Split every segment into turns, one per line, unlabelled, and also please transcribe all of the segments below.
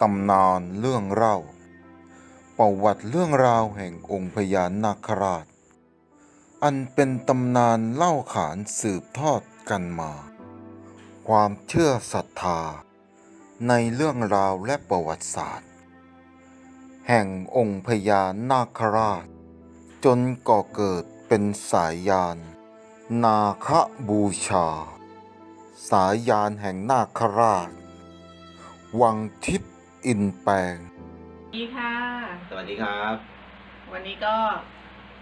ตำนานเรื่องเล่า ประวัติเรื่องราวแห่งองค์พญานาคราช อันเป็นตำนานเล่าขานสืบทอดกันมา ความเชื่อศรัทธา ในเรื่องราวและประวัติศาสตร์ แห่งองค์พญานาคราช จนก่อเกิดเป็นสายยาน นาคบูชา สายยานแห่งนาคราช วังทิพย์ อินแปลง
สวัสดีค่ะ
สวัสดีครับ
วันนี้ก็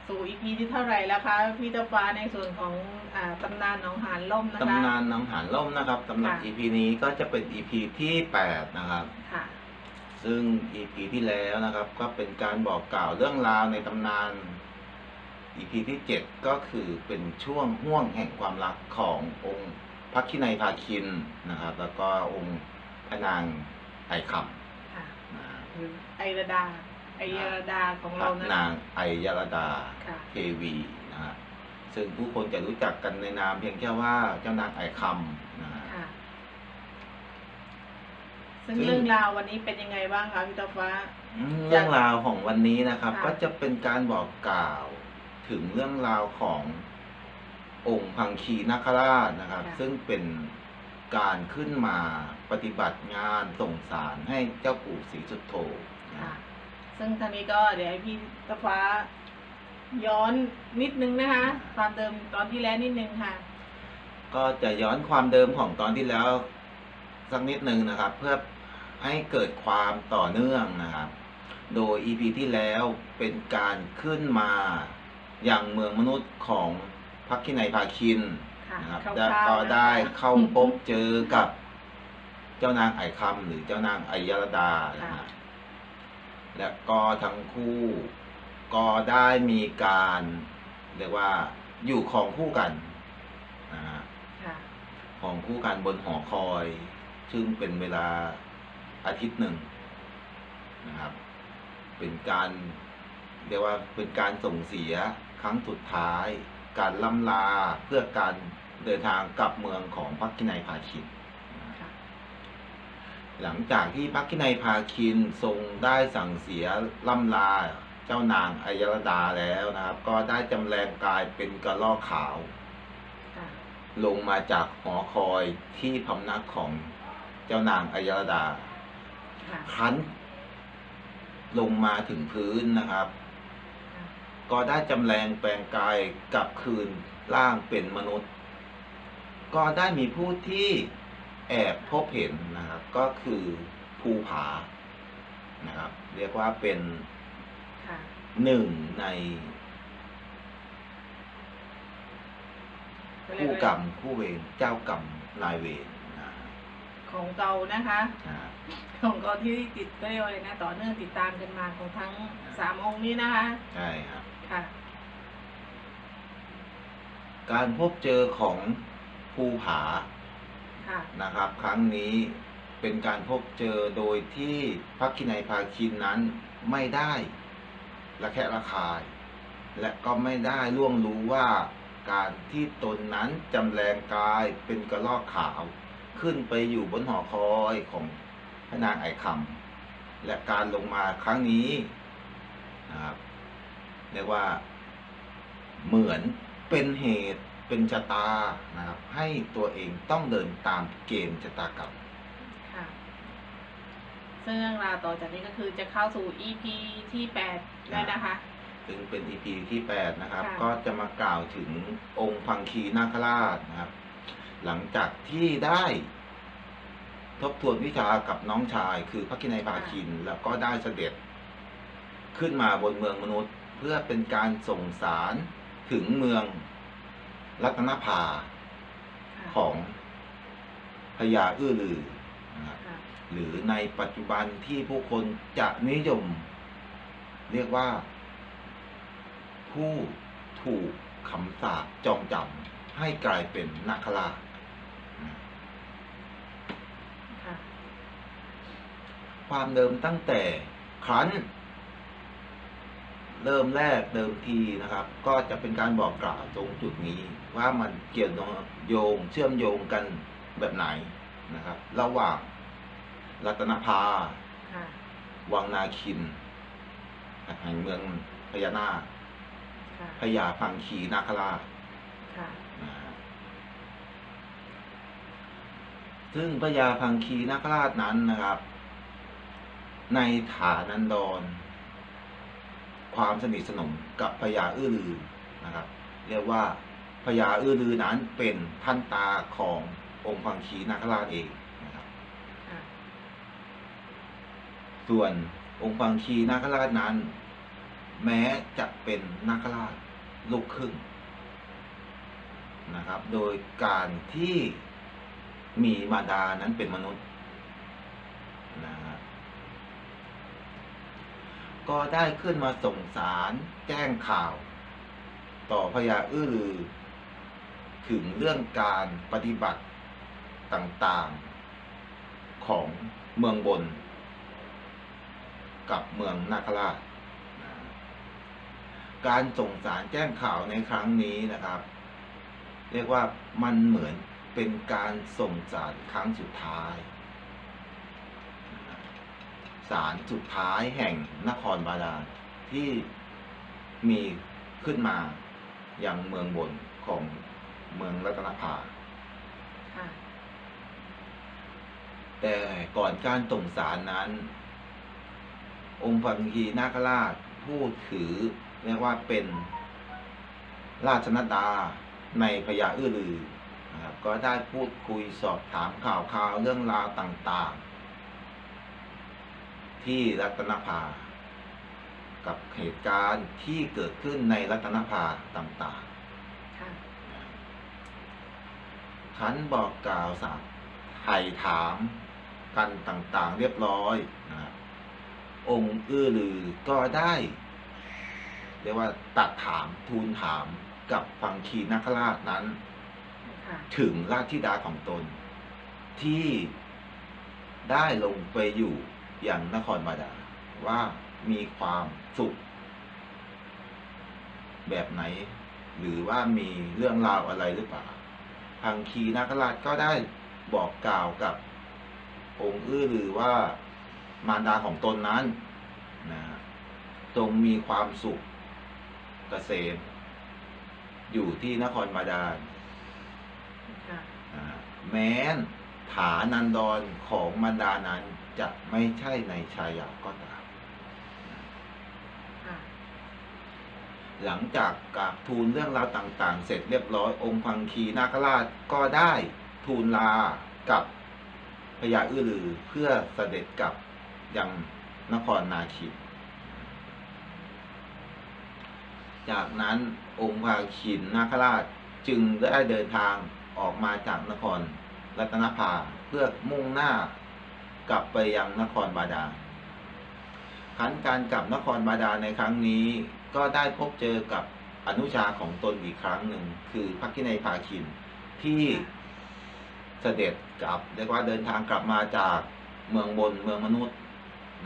สู่อีพีที่เท่าไหร่แล้วคะพี่เจ้าฟ้าในส่วนของอาตำนานหนองหานล่มนะคะ
ตำนานหน้องหานล่มนะครับสำหรับ
ค่ะ
EP นี้ก็จะเป็น EP ที่ 8 นะครับ
ค่ะ
ซึ่ง EP ที่แล้วนะครับ ก็เป็นการบอกกล่าวเรื่องราวในตำนาน EP ที่ 7 ก็คือเป็นช่วงห่วงแห่งความรักขององค์พระคินัยภาคินนะครับ แล้วก็องค์พระนางไอค
ค่ะำ
นะ
ห รือไอระดา ไอยรดาของ
พ
เรา
ระ
นะ
นางไอยรดา
ค่ะ
เทวีนะฮะซึ่งผู้คนจะรู้จักกันในนามเพียงแค่ว่าเจ้านางไอคำนะฮะ
ค่ะซึ่ง
ซึ่ง
เรื่องราววันนี้เป็นยังไงบ้างคะพี่เจ้าฟ้า
อืมเรื่องราวของวันนี้นะครับ
ค่ะ
ก็จะเป็นการบอกกล่าวถึงเรื่องราวขององค์พังคีนาคราชนะครับ ซึ่งเป็น การขึ้นมาปฏิบัติงานส่งสารให้เจ้าปู่ศรีสุโธนะ
ค่ะ ซึ่งทางนี้ก็เดี๋ยวให้พี่เจ้าฟ้าย้อนนิดนึงนะคะความเดิมตอนที่แล้วนิดนึงค่ะ
ก็จะย้อนความเดิมของตอนที่แล้วสักนิดหนึ่งนะครับ เพื่อให้เกิดความต่อเนื่องนะครับ โดย EP ที่แล้วเป็นการขึ้นมาอย่างเมืองมนุษย์ของพักคินัยภาคิน
ค่ะ
นะครับ
คร่าวๆ
และก็
นะคะ
ได้เข้าพบเจอกับเจ้านางไอคำหรือเจ้านางไอยรดานะฮะและก็ทั้งคู่ก็ได้มีการเรียกว่าอยู่ของคู่กันนะฮะ
ค่ะ
ของคู่กันบนหอคอย ซึ่งเป็นเวลาอาทิตย์หนึ่งนะครับ เป็นการเรียกว่าเป็นการส่งเสียครั้งสุดท้าย การล่ำลาเพื่อการ เดินทางกลับเมืองของพักกินัยภาคิน
ค่ะ
หลังจากที่พักกินัยภาคินทรงได้สั่งเสียล่ำลาเจ้านางอัยรดาแล้วนะครับ ก็ได้จำแรงกายเป็นกระลอกขาว
ค่ะ
ลงมาจากหอคอยที่พำนักของเจ้านางอัยรดา
ค่ะ
ครั้นลงมาถึงพื้นนะครับ
ค่ะ
ก็ได้จำแรงแปลงกายกลับคืนร่างเป็นมนุษย์ ก็ได้มีผู้ที่แอบพบเห็นนะครับ ก็คือภูผานะครับ เรียกว่าเป็น
ค่ะ
หนึ่งใน
ก็เรีย
คู่
ว่าก
รรมคู่เวรเจ้ากรรมนายเวรนะ
ของเก่านะคะ
นะ
ของเก่าที่ติดก็เรียกว่าอะไรนะ ต่อเนื่องติดตามกันมาของทั้งสามองค์นี้นะคะ
ใช่ครับ
ค่ะ
การพบเจอของ ภูผา
ค่ะ
นะครับ ครั้งนี้เป็นการพบเจอโดยที่พระคินัยภาคินนั้นไม่ได้ระแคะระคาย และก็ไม่ได้ล่วงรู้ว่าการที่ตนนั้นจำแรงกายเป็นกระลอกขาว ขึ้นไปอยู่บนหอคอยของพระนางไอคำและการลงมาครั้งนี้นะครับเรียกว่าเหมือนเป็นเหตุ เป็นชะตานะครับ ให้ตัวเองต้องเดินตามเกณฑ์ชะตากรรม
ค่ะ ซึ่งเรื่องราวต่อจากนี้ก็คือจะเข้าสู่ EP ที่แปดแล้วนะคะ
ซึ่งเป็น EP ที่8นะครับ
ค่ะ
ก็จะมากล่าวถึงองค์พังคีนาคราชนะครับ หลังจากที่ได้ทบทวนวิชากับน้องชาย คือพระกินัยภาคิน แล้วก็ได้เสด็จขึ้นมาบนเมืองมนุษย์ เพื่อเป็นการส่งสารถึงเมือง รัตนภา
ค่ะ
ของพญาอื้อลือนะครับ
ค่ะ
หรือในปัจจุบันที่ผู้คนจะนิยม เรียกว่า ผู้ถูกคำสาปจองจำให้กลายเป็นนาคราชนะ
ค่ะ
ความเดิมตั้งแต่ครั้น เริ่มแรกเดิมทีนะครับ ก็จะเป็นการบอกกล่าวตรงจุดนี้ ว่ามันเกี่ยวโยงเชื่อมโยงกันแบบไหนนะครับ ระหว่างรัตนภาวังนาคินแห่งเมืองพญานาคพญาพังคีนาคราช
ค่ะ
ซึ่งพญาพังคีนาคราชนั้นนะครับ ในฐานันดร ความสนิทสนมกับพญาอื้อลือนะครับ เรียกว่าพญาอื้อลือนั้นเป็นท่านตาขององค์พังคีนาคราชเองนะครับส่วนองค์พังคีนาคราชนั้น แม้จะเป็นนาคราชลูกครึ่งนะครับ โดยการที่มีมารดานั้นเป็นมนุษย์นะฮะ ก็ได้ขึ้นมาส่งสารแจ้งข่าว ต่อพญาอื้อลือ ถึงเรื่องการปฏิบัติต่างๆ ของเมืองบน กับเมืองนาคราช การส่งสารแจ้งข่าวในครั้งนี้นะครับ เรียกว่ามันเหมือนเป็นการส่งสารครั้งสุดท้าย สารสุดท้ายแห่งนครบาดาลที่มีขึ้นมาอย่างเมืองบนของเมืองรัตนภา
ค่ะ
แต่ก่อนการส่งสารนั้น องค์พังคีนาคราชผู้ถือเรียกว่าเป็นราชนดาในพญาอื้อลือนะครับก็ได้พูดคุยสอบถามข่าวข่าวเรื่องราวต่างๆ ที่รัตนภา กับเหตุการณ์ที่เกิดขึ้นในรัตนภาต่างๆ
ค่ะ
ขันบอกกล่าวสักไถ่ถามกันต่างๆ เรียบร้อยนะครับองค์อื้อลือก็ได้ เรียกว่าตัดถามทูลถามกับฟังคีนาคราชนั้น
ค่ะ
ถึงราชธิดาของตน ที่ได้ลงไปอยู่ อย่างนครบาดาลว่ามีความสุข แบบไหน หรือว่ามีเรื่องราวอะไรหรือเปล่าพังคีนาคราชก็ได้บอกกล่าวกับองค์อื้อหรือว่ามารดาของตนนั้นนะจงมีความสุขเกษมอยู่ที่นครบาดาล
ค่ะ
อ่าแม้น ฐานันดรของมารดานั้นจะไม่ใช่ในชายาก็ตาม
ค่ะ
หลังจากกราบทูลเรื่องราวต่างๆ เสร็จเรียบร้อยองค์พังคีนาคราชก็ได้ทูลลากับพญาอื้อลือเพื่อเสด็จกลับยังนครนาคินจากนั้นองค์พาคินนาคราชจึงได้เดินทางออกมาจากนคร รัตนภาเพื่อมุ่งหน้ากลับไปยังนครบาดาลขันการกลับนครบาดาลในครั้งนี้ก็ได้พบเจอกับอนุชาของตนอีกครั้งหนึ่ง คือพักกินัยภาคินที่เสด็จกลับเรียกว่าเดินทางกลับมาจากเมืองบนเมืองมนุษย์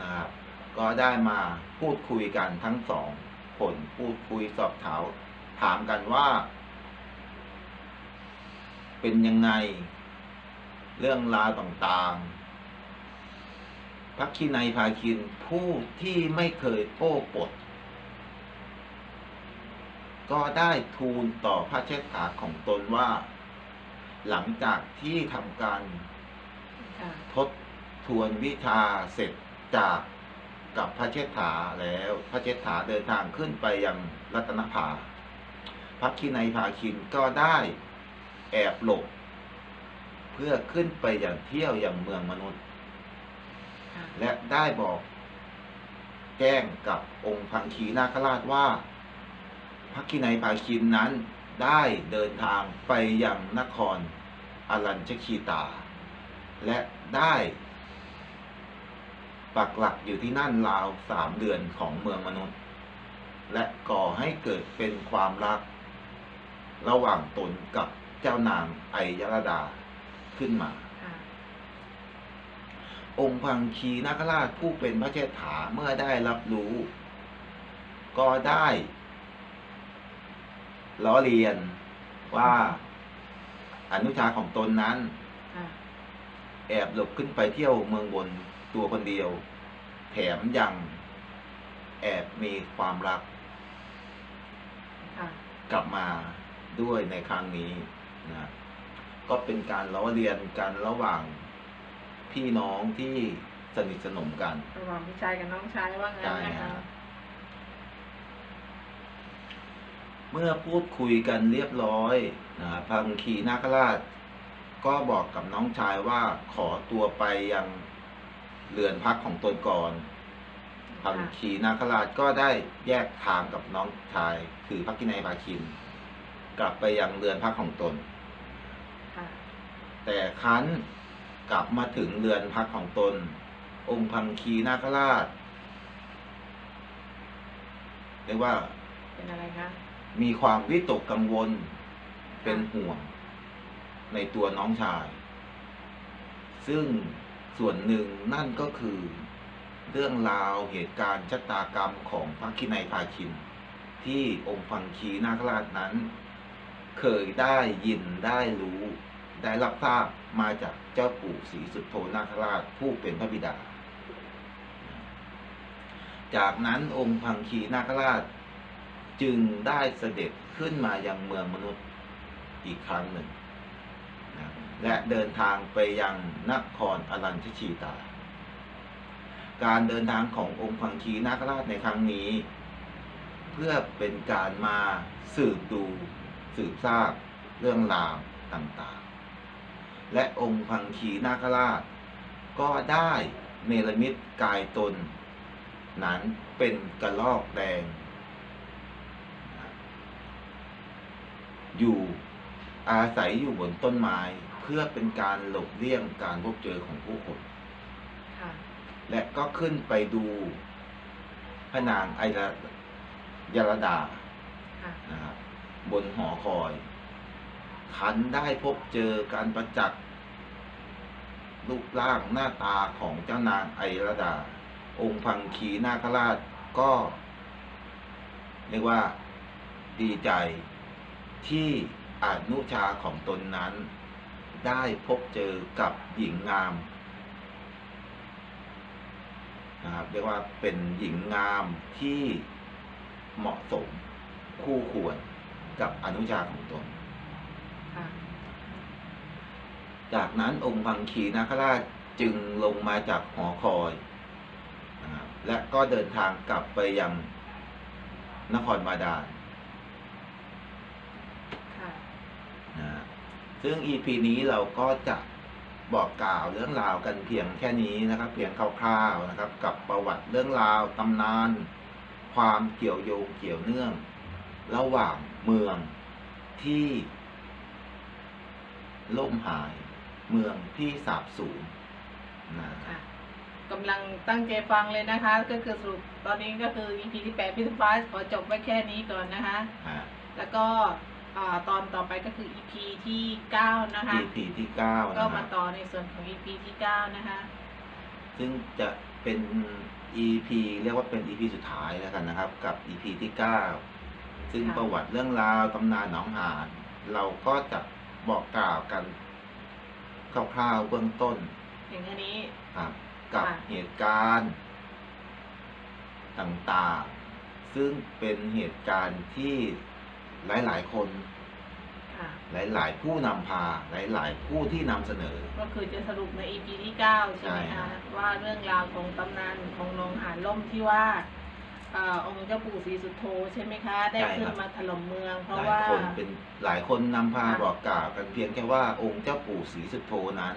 นะครับก็ได้มาพูดคุยกันทั้งสองคนพูดคุยสอบถามถามกันว่า เป็นยังไง เรื่องราวต่างๆพักคีนัยภาคินผู้ที่ไม่เคยโป้ปด ก็ได้ทูลต่อพระเชษฐาของตนว่า หลังจากที่ทำการ
ค่ะ
ทบทวนวิชาเสร็จจากกับพระเชษฐาแล้วพระเชษฐาเดินทางขึ้นไปยังรัตนภาพระคีนัยภาคินก็ได้แอบหลบเพื่อขึ้นไปอย่างเที่ยวอย่างเมืองมนุษย์
ค่ะ
และได้บอกแจ้งกับองค์พังคีนาคราชว่าพระคินัยภาคินนั้นได้เดินทางไปยังนครอรัญชคีตา และได้ปักหลักอยู่ที่นั่นราวสามเดือนของเมืองมนุษย์ และก่อให้เกิดเป็นความรัก ระหว่างตนกับเจ้านางไอยรดา ขึ้นมา
ค่ะ
องค์พังคีนาคราชผู้เป็นพระเชษฐาเมื่อได้รับรู้ ก็ได้ล้อเลียนว่าอนุชาของตนนั้น
ค่ะ
แอบหลบขึ้นไปเที่ยวเมืองบนตัวคนเดียว แถมยังแอบมีความรัก
ค่ะ
กลับมาด้วยในครั้งนี้นะ ก็เป็นการล้อเลียนกันระหว่างพี่น้องที่สนิทสนมกัน
ระหว่างพี่ชายกับน้องชายว่างั้น
ใช่
นะคะ
ฮะเมื่อพูดคุยกันเรียบร้อยนะพังคีนาคราช ก็บอกกับน้องชายว่าขอตัวไปยังเรือนพักของตนก่อนพังคีนาคราชก็ได้แยกทางกับน้องชาย คือพักกินัยภาคิน กลับไปยังเรือนพักของตน
ค่ะ
แต่ครั้นกลับมาถึงเรือนพักของตน องค์พังคีนาคราชเรียกว่า
เป็นอะไรคะ
มีความวิตกกังวล เป็นห่วง ในตัวน้องชาย ซึ่งส่วนหนึ่งนั่นก็คือ เรื่องราวเหตุการณ์ชะตากรรมของพระคินัยภาคิน ที่องค์พังคีนาคราชนั้น เคยได้ยินได้รู้ ได้รับทราบมาจากเจ้าปู่ศรีสุโธนาคราชผู้เป็นพระบิดา จากนั้นองค์พังคีนาคราชจึงได้เสด็จขึ้นมายังเมืองมนุษย์อีกครั้งหนึ่ง และเดินทางไปยังนครอรัญชชีตา การเดินทางขององค์พังคีนาคราชในครั้งนี้ เพื่อเป็นการมาสืบดูสืบทราบเรื่องราวต่าง และองค์พังคีนาคราช ก็ได้เนรมิตกายตน นั้นเป็นกระลอกแดง อยู่อาศัยอยู่บนต้นไม้เพื่อเป็นการหลบเลี่ยงการพบเจอของผู้คน
ค่ะ
และก็ขึ้นไปดูพระนางไอระยรดา
ค่ะ
นะครับบนหอคอย ขันได้พบเจอการประจักษ์รูปร่างหน้าตาของเจ้านางไอรดา องค์พังคีนาคราชก็ เรียกว่าดีใจที่อนุชาของตนนั้น ได้พบเจอกับหญิงงามนะครับเรียกว่าเป็นหญิงงามที่เหมาะสมคู่ควรกับอนุชาของตน
ค่ะ
จากนั้นองค์พังคีนาคราชจึงลงมาจากหอคอยนะครับและก็เดินทางกลับไปยังนครบาดาล
ค่ะ
นะฮะซึ่ง EP นี้เราก็จะบอกกล่าวเรื่องราวกันเพียงแค่นี้นะครับ เพียงคร่าวๆนะครับ กับประวัติเรื่องราวตำนาน ความเกี่ยวโยงเกี่ยวเนื่อง ระหว่างเมืองที่ล่มหาย เมืองที่สาบสูญนะ
ค่ะกำลังตั้งใจฟังเลยนะคะ ก็คือสรุปตอนนี้ก็คือ EP ที่แปดพี่ฟ้าขอจบไว้แค่นี้ก่อนนะคะ
ฮะ
แล้วก็อ่าตอนต่อไปก็คือ EP ที่เก้านะคะ
EP ที่เก้า
ก็
นะค
มา
รับ
ต่อในส่วนของ EP ที่เก้านะคะ
ซึ่งจะเป็น EP เรียกว่าเป็น EP สุดท้ายแล้วกันนะครับ กับ EP ที่เก้าซึ่ง
ค่ะ
ประวัติเรื่องราวตำนานหนองหานเราก็จะบอกกล่าวกัน คร่าวๆเบื้องต้น
อย่างนี้
ครับกับ
ค่ะ
เหตุการณ์ต่างๆ ซึ่งเป็นเหตุการณ์ที่หลายๆ คน
ค่ะ
หลายๆ ผู้นำพาหลายๆ ผู้ที่นำเสนอ
ก็คือจะสรุปใน EP ที่เก้าใช่ไหม
ใช่ครั
คะ
บ
ว่าเรื่องราวของตำนานของหนองหานล่มที่ว่า อ่าองค์เจ้าปู่ศรีสุโธใช่ไหมคะ ได้ขึ้นมาถล่มเมือง เพ
ห
ราะ
ลาย
ว่า
คนเป็นหลายคนนำพา
ค่ะ
บอกกล่าวกันเพียงแค่ว่าองค์เจ้าปู่ศรีสุโธนั้น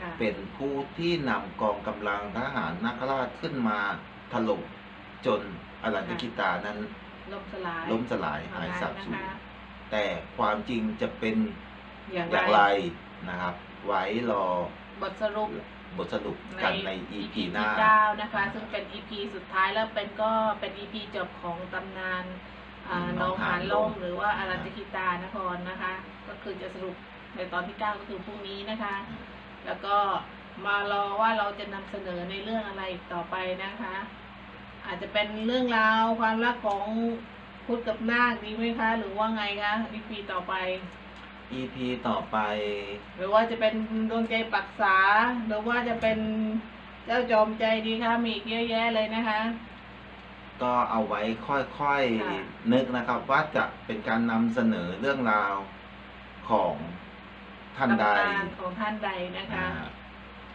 ค่ะ
เป็นผู้ที่นำกองกำลังทหารนาคราชขึ้นมาถล่มจนอรัญญกิตานั้น
ล่มสลาย
ล้มสลายหายสาบสูญแต่ความจริงจะเป็น
อย่าง
อย่าง
ไร
ไรนะครับ ไว้รอ บ
ทสรุป
บทสรุปกันใน EP หน้า
ที่เก้านะคะ ซึ่งเป็น EP สุดท้ายแล้วเป็นก็เป็น EP จบของตำนานอ่า
อืม
น้องหาน
น้
ล่
อง
ม
หานล่ม
หรือว่าอารัญญกิตานครนะคะ ก็คือจะสรุปในตอนที่เก้าก็คือพรุ่งนี้นะคะ แล้วก็มารอว่าเราจะนำเสนอในเรื่องอะไรอีกต่อไปนะคะ อาจจะเป็นเรื่องราวความรักของพุทธกับนาคดีไหมคะ หรือว่าไงคะอีพีต่อไป
EP ต่อไป
หรือว่าจะเป็นดวงใจปักษา หรือว่าจะเป็นเจ้าจอมใจดีค่ะมีอีกเยอะแยะเลยนะคะ
ก็เอาไว้ค่อย
ค่ะ
ๆ นึกนะครับ ว่าจะเป็นการนำเสนอเรื่องราวของท่านใด
ตำนานของท่านใดนะคะ
อ่า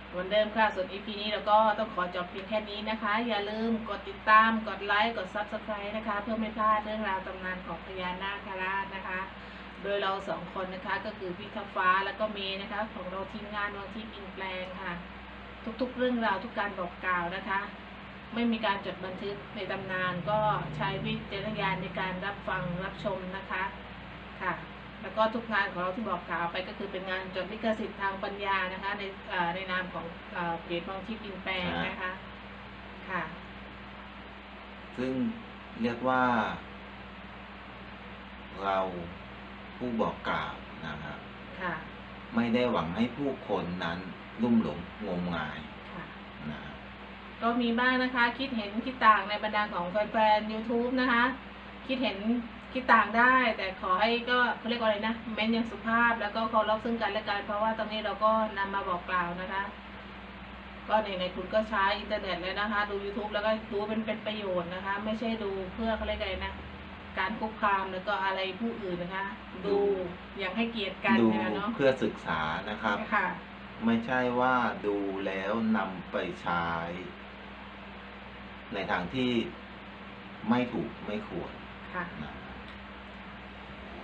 เหมือนเดิมค่ะส่วน EP นี้เราก็ต้องขอจบเพียงแค่นี้นะคะ อย่าลืมกดติดตาม กดไลค์ กด Subscribe นะคะ เพื่อไม่พลาดเรื่องราวตำนานของพญานาคราชนะคะ โดยเราสองคนนะคะก็คือพี่ทัฟ้าแล้วก็เมย์นะคะ ของเราทีมงานวังที่อินแปลงค่ะ ทุกๆเรื่องราวทุกการบอกกล่าวนะคะ ไม่มีการจดบันทึกในตำนานก็ใช้วิจารณญาณในการรับฟังรับชมนะคะค่ะ แล้วก็ทุกงานของเราที่บอกกล่าวไปก็คือเป็นงานจดลิขสิทธิ์ทางปัญญานะคะ ในในนามของเอ่อเพจมองทิพย์อินแปลงนะคะค่ะ
ซึ่งเรียกว่าเรา ผู้บอกกล่าวนะครับ
ค่ะ
ไม่ได้หวังให้ผู้คนนั้นลุ่มหลงงมงาย
ค่ะ
นะครับ
ก็มีบ้างนะคะ คิดเห็นคิดต่างในบรรดาของแฟนๆ YouTube นะคะ คิดเห็นคิดต่างได้ แต่ขอให้ก็เขาเรียกว่าอะไรนะเม้นอย่างสุภาพแล้วก็เคารพซึ่งกันและกันเพราะว่าตรงนี้เราก็นำมาบอกกล่าวนะคะ ก็ในในๆคุณก็ใช้อินเทอร์เน็ตเลยนะคะ ดู YouTube แล้วก็ดูเป็นเป็นประโยชน์นะคะ ไม่ใช่ดูเพื่อเขาเรียกอะไรนะ การคุกคามแล้วก็อะไรผู้อื่นนะคะ ดูอย่างให้เกียรติกัน
ดู
นะคะเนาะ
เพื่อศึกษานะครับ
ค่ะ
ไม่ใช่ว่าดูแล้วนำไปใช้ ในทางที่ไม่ถูกไม่ควร
ค่ะ
นะครับ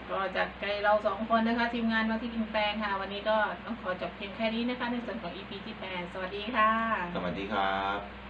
ก็จากใจเราสองคนนะคะ ทีมงานมาที่กินแปลงค่ะ วันนี้ก็ต้องขอจบเพียงแค่นี้นะคะ ในส่วนของ EP ที่แปดสวัสดีค่ะ
สวัสดีครับ